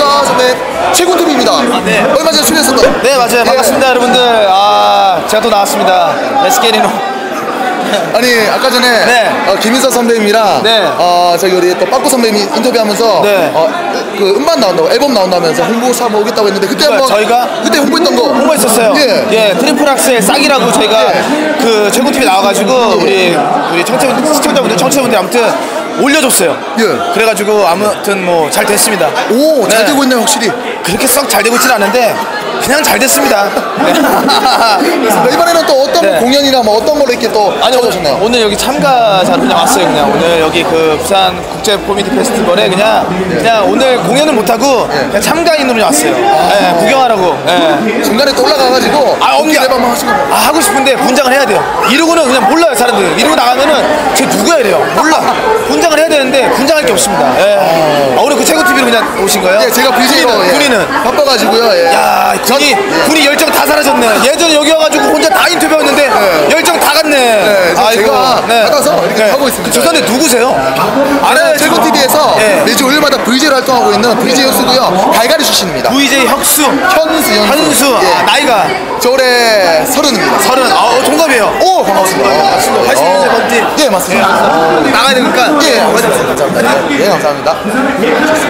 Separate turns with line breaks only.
안녕하십니까. 선배 최군TV입니다.
네.
얼마 전에 출연했었던.
네 맞아요. 반갑습니다 여러분들. 아 제가 또 나왔습니다. 레스케리노
아니 아까 전에
네.
어, 김인서 선배님이랑
네.
어, 저기 우리 또 빠꾸 선배님 인터뷰하면서
네.
어, 그 음반 나온다고 앨범 나온다면서 홍보사모 오겠다고 했는데 그때 한번
저희가?
그때 홍보했던 거.
홍보했었어요.
예.
예 트리플 악셀 싹이라고 저희가 그 최고 TV 나와가지고 우리 우리 청취자분들 시청자분들 청취자분들 아무튼 올려줬어요
예.
그래가지고 아무튼 뭐 잘 됐습니다
오 잘
네.
되고 있네요 확실히
그렇게 썩 잘 되고 있진 않은데 그냥 잘 됐습니다 네.
그렇습니다. 이번에는 또 어떤
네.
공연이나 뭐 어떤 걸로 이렇게 또
아니
찾아오셨나요?
오늘, 오늘 여기 참가자로 그냥 왔어요 그냥 오늘 여기 그 부산 국제 코미디 페스티벌에 그냥 그냥 오늘 공연을 못 하고 그냥 참가인으로 왔어요. 예, 구경하라고. 예.
중간에 또 올라가가지고
아.
앨범 한번 하시고
아 하고 싶은데 분장을 해야 돼요. 이러고는 그냥 몰라요 사람들. 이러고 나가면은 쟤 누구야 이래요. 몰라. 게 없습니다. 예. 아 오늘 그 최고 TV로 그냥 오신 거예요?
예, 제가
군인은,
예,
군인은.
바빠가지고 예.
야, 군이 군이 열정 다 사라졌네. 예전에 여기 와가지고 혼자 다 인터뷰했는데 열정 다 갔네.
네, 그래서 제가 받아서 이렇게 하고 있습니다.
그 죄송한데 누구세요?
저는 최고 TV에서
예.
매주 월요일마다 VJ로 활동하고 있는 VJ 혁수고요. 갈갈이 출신입니다.
VJ 혁수,
현수, 현수.
현수.
예.
아, 나이가
저 올해 서른입니다.
서른. 아, 어, 동갑이에요. 네,
맞습니다.
아, 나가야 되니까.
예, 네, 감사합니다. 예, 감사합니다.